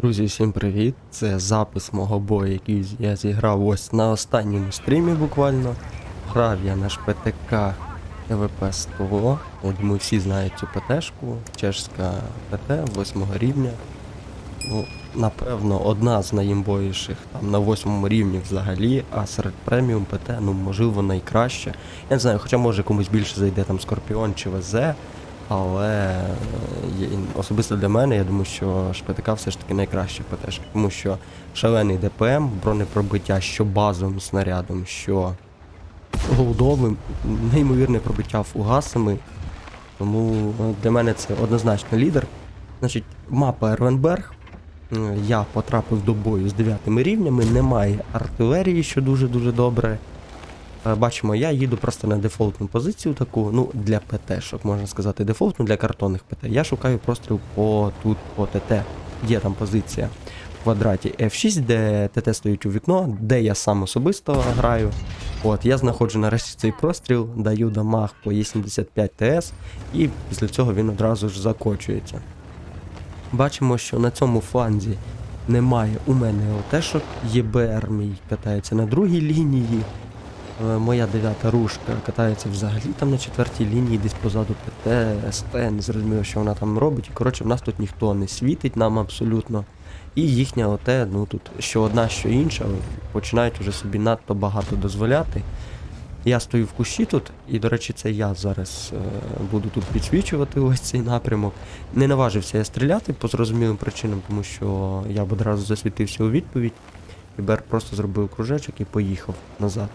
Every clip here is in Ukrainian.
Друзі, всім привіт! Це запис мого бою, який я зіграв ось на останньому стрімі буквально. Грав я на ШПТК ЕВП 100. Я думаю, всі знають цю ПТшку. Чешська ПТ 8 рівня. Ну, напевно, одна з найімбовіших там на восьмому рівні взагалі, а серед преміум ПТ, ну можливо, найкраще. Я не знаю, хоча може комусь більше зайде там Скорпіон чи ВЗ. Але е, особисто для мене, я думаю, що ШПТК все ж таки найкраще ПТшка, тому що шалений ДПМ, бронепробиття що базовим снарядом, що голдовим, неймовірне пробиття фугасами. Тому е, для мене це однозначно лідер. Значить, мапа Ервенберг. Я потрапив до бою з 9 рівнями, немає артилерії, що дуже-дуже добре. Е, Бачимо, я їду просто на дефолтну позицію таку, ну, для ПТ-шок, можна сказати, дефолтну для картонних ПТ. Я шукаю простріл по тут, по ТТ. Є там позиція в квадраті F6, де ТТ стоїть у вікно, де я сам особисто граю. От, я знаходжу нарешті цей простріл, даю дамаг по Е75 ТС, і після цього він одразу ж закочується. Бачимо, що на цьому фланзі немає у мене ОТшок, ЄБР мій катається на другій лінії. Е, Моя дев'ята рушка катається взагалі там на четвертій лінії, десь позаду ПТ, СТ, не зрозуміло, що вона там робить. І коротше, в нас тут ніхто не світить нам абсолютно. І їхня ОТ, ну тут що одна, що інша, починають уже собі надто багато дозволяти. Я стою в кущі тут, і, до речі, це я зараз е, буду тут підсвічувати ось цей напрямок. Не наважився я стріляти по зрозумілим причинам, тому що я б одразу засвітився у відповідь. І Бер просто зробив кружечок і поїхав назад.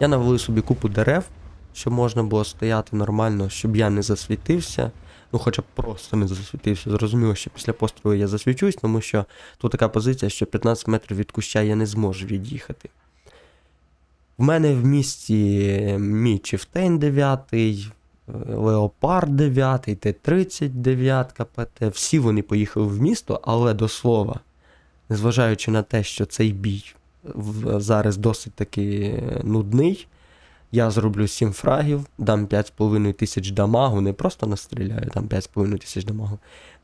Я навалив собі купу дерев, щоб можна було стояти нормально, щоб я не засвітився. Ну, хоча б просто не засвітився. Зрозуміло, що після пострілу я засвічусь, тому що тут така позиція, що 15 метрів від куща я не зможу від'їхати. В мене в місті мій Чифтейн 9, Леопард 9, Т-30 9 КПТ. Всі вони поїхали в місто, але до слова, незважаючи на те, що цей бій зараз досить таки нудний. Я зроблю 7 фрагів, дам 5,5 тисяч дамагу, не просто настріляю, дам 5,5 тисяч дамагу.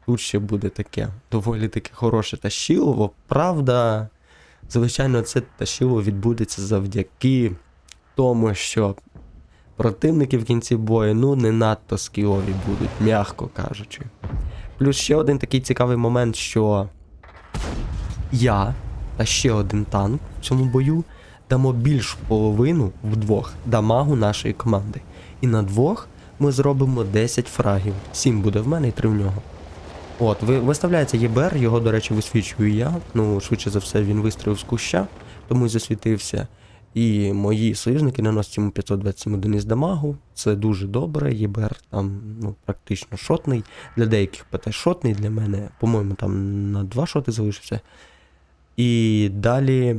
Тут ще буде таке доволі таке хороше тащилово. Правда, звичайно, це тащило відбудеться завдяки тому, що противники в кінці бою ну не надто скілові будуть, м'яко кажучи. Плюс ще один такий цікавий момент, що я та ще один танк в цьому бою дамо більш половину вдвох дамагу нашої команди. І на двох ми зробимо 10 фрагів. 7 буде в мене і 3 в нього. От, ви, виставляється ЄБР, його, до речі, висвічую я. Ну, швидше за все, він вистрілив з куща, тому засвітився. І мої союзники наносять йому 527 одиниць дамагу. Це дуже добре. ЄБР там ну, практично шотний. Для деяких ПТ шотний, для мене, по-моєму, там на 2 шоти залишився. І далі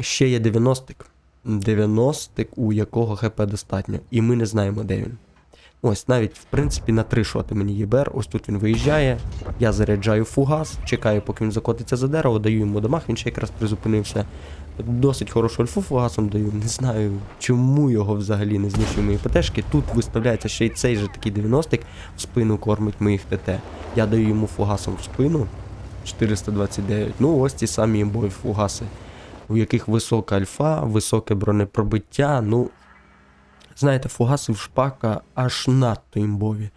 ще є 90-ик. 90-ик, у якого ХП достатньо. І ми не знаємо, де він. Ось навіть, в принципі, на три шоти мені ЄБР. Ось тут він виїжджає. Я заряджаю фугас, чекаю, поки він закотиться за дерево, даю йому дамаг, він ще якраз призупинився. Досить хорошу альфу фугасом даю. Не знаю, чому його взагалі не знищує мої ПТшки. Тут виставляється ще й цей же такий 90-ик в спину кормить моїх ТТ. Я даю йому фугасом в спину. 429. Ну, ось ті самі імбові фугаси, у яких висока альфа, високе бронепробиття. Ну, знаєте, фугаси в шпака аж надто імбові.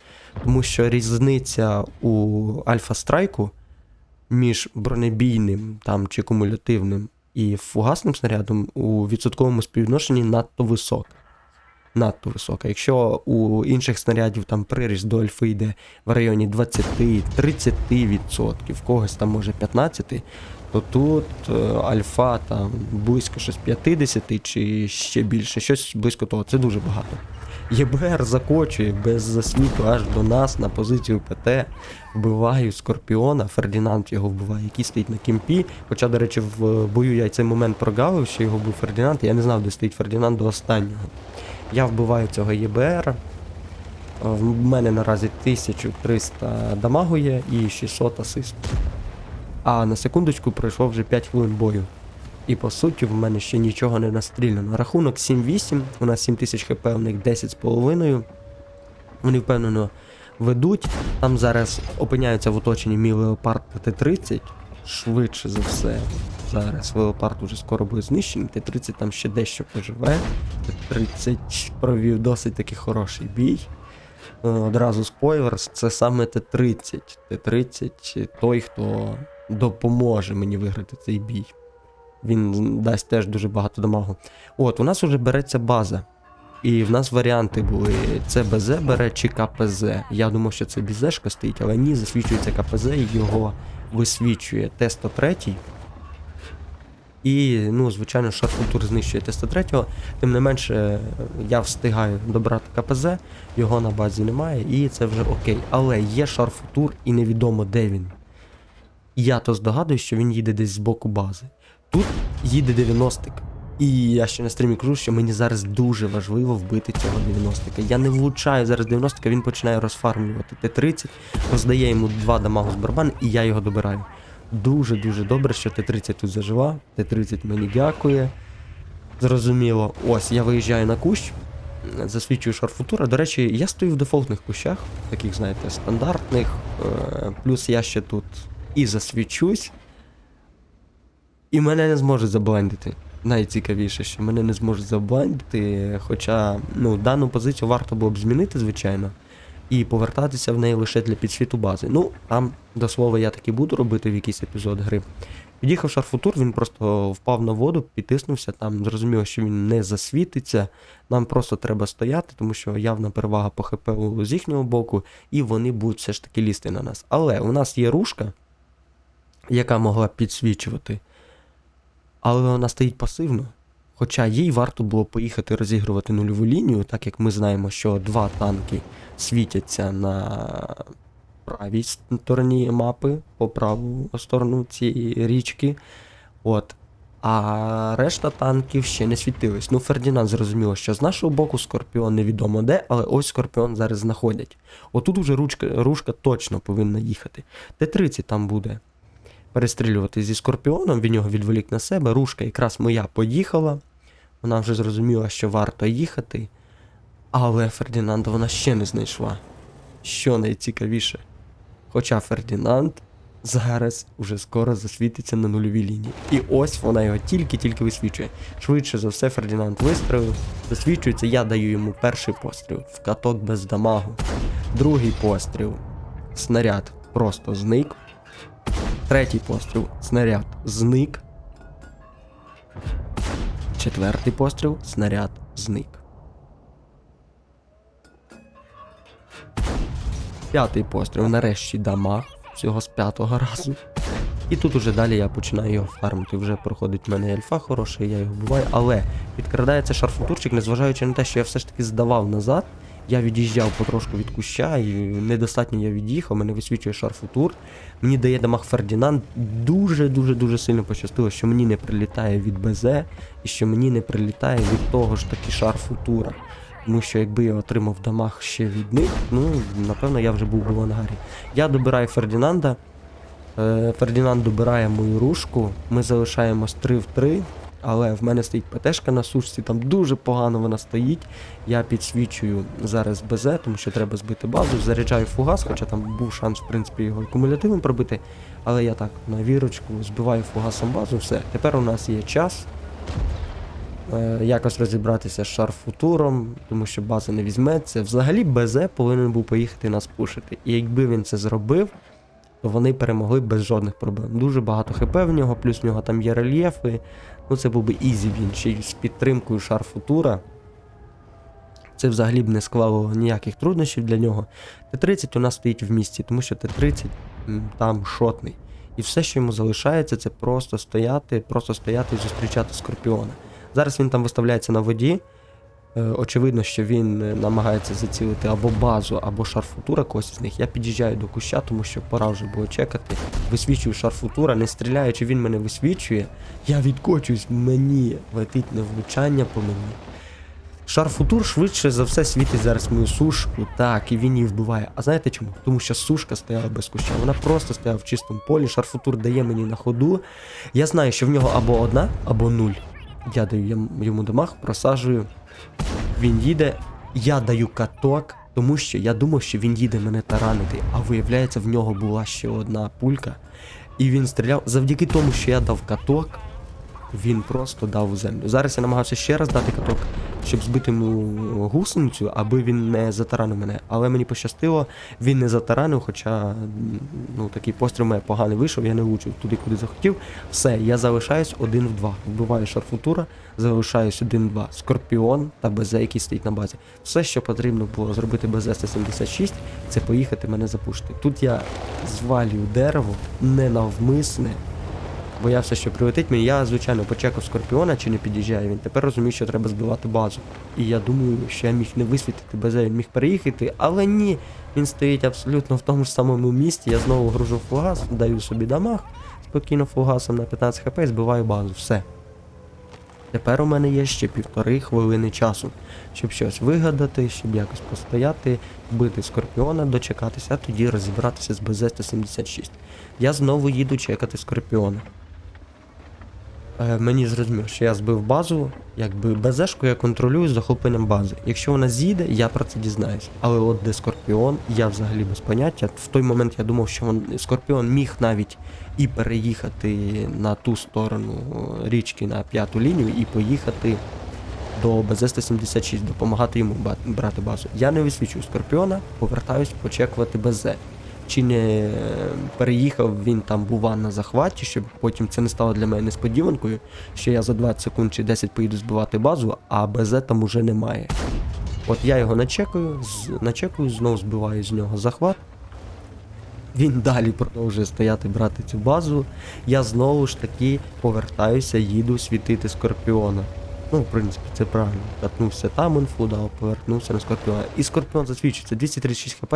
Тому що різниця у альфа-страйку між бронебійним там, чи кумулятивним і фугасним снарядом у відсотковому співвідношенні надто висока. Надто висока. Якщо у інших снарядів там приріст до альфи йде в районі 20-30%, в когось там може 15%, то тут е, альфа там близько щось 50 чи ще більше, щось близько того. Це дуже багато. ЄБР закочує без засвіту аж до нас на позицію ПТ. Вбиваю Скорпіона, Фердінанд його вбиває, який стоїть на кімпі. Хоча, до речі, в бою я цей момент прогавив, що його був Фердінанд, я не знав, де стоїть Фердінанд до останнього. Я вбиваю цього ЄБР. В мене наразі 1300 дамагу є і 600 асисту. А на секундочку пройшло вже 5 хвилин бою. І по суті в мене ще нічого не настріляно. Рахунок 7-8, у нас 7000 хп, у них 10,5. Вони впевнено ведуть. Там зараз опиняються в оточенні мій леопард Т-30. Швидше за все. Зараз леопард уже скоро буде знищений. Т-30 там ще дещо поживе. Т-30 провів досить таки хороший бій. Е, Одразу спойлер, це саме Т-30. Т-30 той, хто допоможе мені виграти цей бій. Він дасть теж дуже багато дамагу. От, у нас вже береться база. І в нас варіанти були: це БЗ бере чи КПЗ. Я думав, що це БЗшка стоїть, але ні, засвічується КПЗ і його висвічує Т-103. І, ну, звичайно, шарфутур знищує Т-103. Тим не менше, я встигаю добрати КПЗ, його на базі немає, і це вже окей. Але є шарфутур і невідомо де він. Я то здогадуюсь, що він їде десь з боку бази. Тут їде 90-ик. І я ще на стрімі кажу, що мені зараз дуже важливо вбити цього 90-ка. Я не влучаю зараз 90-ка, він починає розфармлювати Т-30, роздає йому два дамагу з барабан, і я його добираю. Дуже-дуже добре, що Т-30 тут зажила. Т-30 мені дякує. Зрозуміло. Ось, я виїжджаю на кущ, засвічую шарфутура. До речі, я стою в дефолтних кущах, таких, знаєте, стандартних. Е, Плюс я ще тут і засвічусь. І мене не зможуть заблендити. Найцікавіше, що мене не зможуть заблендити. Хоча ну, дану позицію варто було б змінити, звичайно, і повертатися в неї лише для підсвіту бази. Ну, там, до слова, я таки буду робити в якийсь епізод гри. Під'їхав шарфутур, він просто впав на воду, підтиснувся, там зрозуміло, що він не засвітиться. Нам просто треба стояти, тому що явна перевага по ХП з їхнього боку, і вони будуть все ж таки лізти на нас. Але у нас є рушка, яка могла підсвічувати але вона стоїть пасивно. Хоча їй варто було поїхати розігрувати нульову лінію, так як ми знаємо, що два танки світяться на правій стороні мапи, по праву сторону цієї річки. От. А решта танків ще не світились. Ну, Фердінанд зрозуміло, що з нашого боку Скорпіон невідомо де, але ось Скорпіон зараз знаходять. Отут уже ручка, рушка точно повинна їхати. Т-30 там буде перестрілювати зі Скорпіоном, він його відволік на себе. Рушка якраз моя поїхала. Вона вже зрозуміла, що варто їхати. Але Фердінанда вона ще не знайшла. Що найцікавіше. Хоча Фердінанд зараз уже скоро засвітиться на нульовій лінії. І ось вона його тільки-тільки висвічує. Швидше за все, Фердінанд вистрелив, засвічується, я даю йому перший постріл в каток без дамагу. Другий постріл. Снаряд просто зник. Третій постріл. Снаряд зник. Четвертий постріл. Снаряд зник. П'ятий постріл. Нарешті дамаг. Всього з п'ятого разу. І тут уже далі я починаю його фармити. Вже проходить в мене альфа хороша, я його буваю. Але підкрадається шарфутурчик, незважаючи на те, що я все ж таки здавав назад. Я від'їжджав потрошку від куща, і недостатньо я від'їхав, мене висвічує шарфутур. Мені дає дамаг Фердінанд. Дуже-дуже дуже сильно пощастило, що мені не прилітає від БЗ, і що мені не прилітає від того ж таки шарфутура. Тому що якби я отримав дамаг ще від них, ну напевно я вже був би в ангарі. Я добираю Фердінанда. Е, Фердінанд добирає мою рушку. Ми залишаємось 3 в 3. Але в мене стоїть ПТшка на сушці, там дуже погано вона стоїть. Я підсвічую зараз БЗ, тому що треба збити базу, заряджаю фугас, хоча там був шанс, в принципі, його кумулятивом пробити. Але я так на вірочку збиваю фугасом базу, все. Тепер у нас є час е, якось розібратися з шарфутуром, тому що база не візьметься. Взагалі БЗ повинен був поїхати нас пушити. І якби він це зробив, то вони перемогли без жодних проблем. Дуже багато хп в нього, плюс в нього там є рельєфи. Ну це був би ізі він ще й з підтримкою шарфутура. Це взагалі б не склало ніяких труднощів для нього. Т-30 у нас стоїть в місті, тому що Т-30 там шотний. І все, що йому залишається, це просто стояти, просто стояти і зустрічати Скорпіона. Зараз він там виставляється на воді. Е, Очевидно, що він е, намагається зацілити або базу, або шарфутура когось з них. Я під'їжджаю до куща, тому що пора вже було чекати. Висвічую шарфутура, не стріляючи, він мене висвічує. Я відкочуюсь, мені летить не влучання по мені. Шарфутур швидше за все світить зараз мою сушку, так, і він її вбиває. А знаєте чому? Тому що сушка стояла без куща. Вона просто стояла в чистому полі. Шарфутур дає мені на ходу. Я знаю, що в нього або одна, або нуль. Я даю йому дамаг, просаджую. Він їде, я даю каток, Тому що я думав, що він їде мене таранити, а виявляється, в нього була ще одна пулька. І він стріляв завдяки тому, що я дав каток, він просто дав у землю. Зараз я намагався ще раз дати каток, щоб збити йому гусеницю, аби він не затаранив мене. Але мені пощастило, він не затаранив, хоча ну, такий постріл мене поганий вийшов, я не влучив туди, куди захотів. Все, я залишаюсь один в два. Вбиваю шарфутура, залишаюсь один в два. Скорпіон та БЗ, який стоїть на базі. Все, що потрібно було зробити без С-76, це поїхати мене запушити. Тут я звалюю дерево ненавмисне. Боявся, що прилетить мені. Я, звичайно, почекав Скорпіона, чи не під'їжджає він. Тепер розумію, що треба збивати базу. І я думаю, що я міг не висвітити без він міг переїхати, але ні. Він стоїть абсолютно в тому ж самому місці. Я знову гружу фугас, даю собі дамаг, спокійно фугасом на 15 хп і збиваю базу. Все. Тепер у мене є ще півтори хвилини часу, щоб щось вигадати, щоб якось постояти, вбити скорпіона, дочекатися, а тоді розібратися з БЗ-176. Я знову їду чекати скорпіона. Е, мені зрозуміло, що я збив базу, якби БЗшку я контролюю з захопленням бази. Якщо вона з'їде, я про це дізнаюсь. Але от де Скорпіон, я взагалі без поняття. В той момент я думав, що він, Скорпіон міг навіть і переїхати на ту сторону річки на п'яту лінію і поїхати до БЗ-176, допомагати йому брати базу. Я не висвічую Скорпіона, повертаюсь почекувати БЗ. Чи не е, переїхав він там бува на захваті, щоб потім це не стало для мене несподіванкою, що я за 20 секунд чи 10 поїду збивати базу, а БЗ там уже немає. От я його начекаю, з, начекаю, знову збиваю з нього захват. Він далі продовжує стояти, брати цю базу. Я знову ж таки повертаюся, їду світити Скорпіона. Ну, в принципі, це правильно. Катнувся там інфу, дав, повернувся на Скорпіона. І Скорпіон засвідчується 236 хп.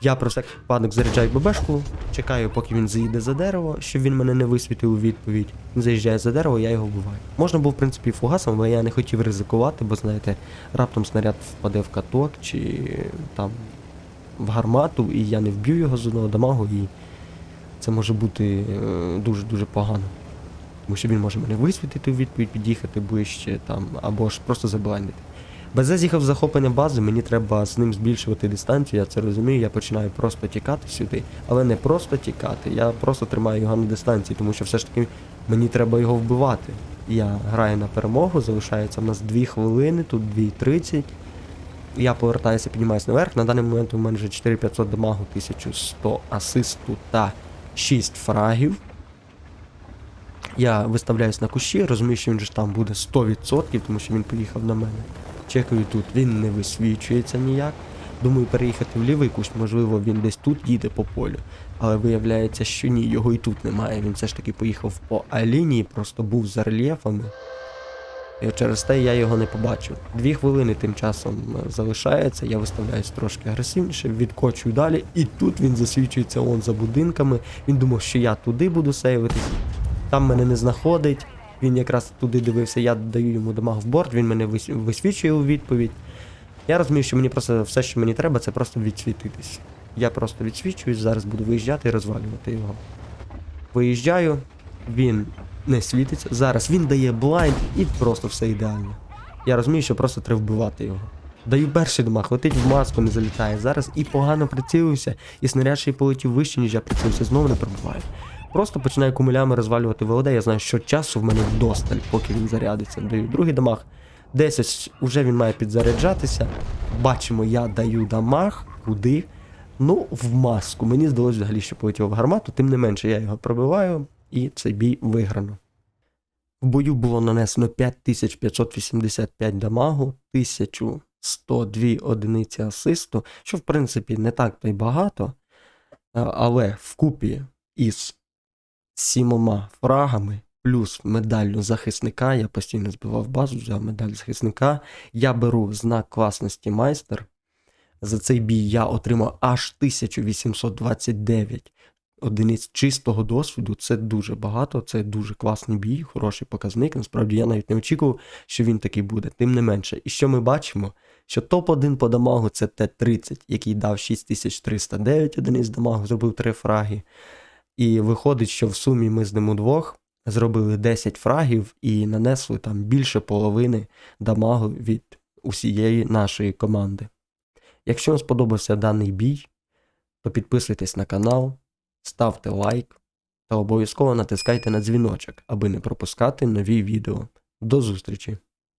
Я про всякий випадок заряджаю ББшку, чекаю, поки він заїде за дерево, щоб він мене не висвітив у відповідь. Він заїжджає за дерево, я його вбиваю. Можна було, в принципі, фугасом, але я не хотів ризикувати, бо знаєте, раптом снаряд впаде в каток чи там в гармату, і я не вб'ю його з одного дамагу, і це може бути дуже-дуже погано. Тому що він може мене висвітити у відповідь, під'їхати ближче там, або ж просто заблайндити. БЗ з'їхав з захоплення бази, мені треба з ним збільшувати дистанцію, я це розумію, я починаю просто тікати сюди. Але не просто тікати, я просто тримаю його на дистанції, тому що все ж таки мені треба його вбивати. Я граю на перемогу, залишається в нас 2 хвилини, тут 2.30. Я повертаюся, піднімаюся наверх. На даний момент у мене вже 4500 дамагу, 1100 асисту та 6 фрагів. Я виставляюсь на кущі, розумію, що він ж там буде 100%, тому що він поїхав на мене. Чекаю тут, він не висвічується ніяк. Думаю, переїхати в лівий кущ, можливо, він десь тут їде по полю. Але виявляється, що ні, його і тут немає. Він все ж таки поїхав по А-лінії, просто був за рельєфами. І через те я його не побачив. Дві хвилини тим часом е, залишається, я виставляюсь трошки агресивніше, відкочую далі, і тут він засвічується он за будинками. Він думав, що я туди буду сейвитись, там мене не знаходить. Він якраз туди дивився, я даю йому дамаг в борт, він мене висвічує у відповідь. Я розумію, що мені просто все, що мені треба, це просто відсвітитись. Я просто відсвічуюсь, зараз буду виїжджати і розвалювати його. Виїжджаю, він не світиться. Зараз він дає блайнд і просто все ідеально. Я розумію, що просто треба вбивати його. Даю перший дамаг, летить в маску, не залітає. Зараз і погано прицілився, і снаряд ще й полетів вище, ніж я прицілився, знову не пробуваю. Просто починаю кумулями розвалювати ВЛД. Я знаю, що часу в мене вдосталь, поки він зарядиться. Даю другий дамаг. Десь ось уже він має підзаряджатися. Бачимо, я даю дамаг. Куди? Ну, в маску. Мені здалося взагалі, що полетів в гармату, тим не менше я його пробиваю, і цей бій виграно. В бою було нанесено 5585 дамагу, 1102 одиниці асисту, що в принципі не так то й багато, але вкупі із сімома фрагами, плюс медаллю захисника, я постійно збивав базу, взяв медаль захисника. Я беру знак класності майстер. За цей бій я отримав аж 1829 одиниць чистого досвіду. Це дуже багато, це дуже класний бій, хороший показник. Насправді я навіть не очікував, що він такий буде. Тим не менше. І що ми бачимо? Що топ-1 по дамагу це Т-30, який дав 6309 одиниць дамагу, зробив 3 фраги. І виходить, що в сумі ми з ним удвох зробили 10 фрагів і нанесли там більше половини дамагу від усієї нашої команди. Якщо вам сподобався даний бій, то підписуйтесь на канал, ставте лайк та обов'язково натискайте на дзвіночок, аби не пропускати нові відео. До зустрічі!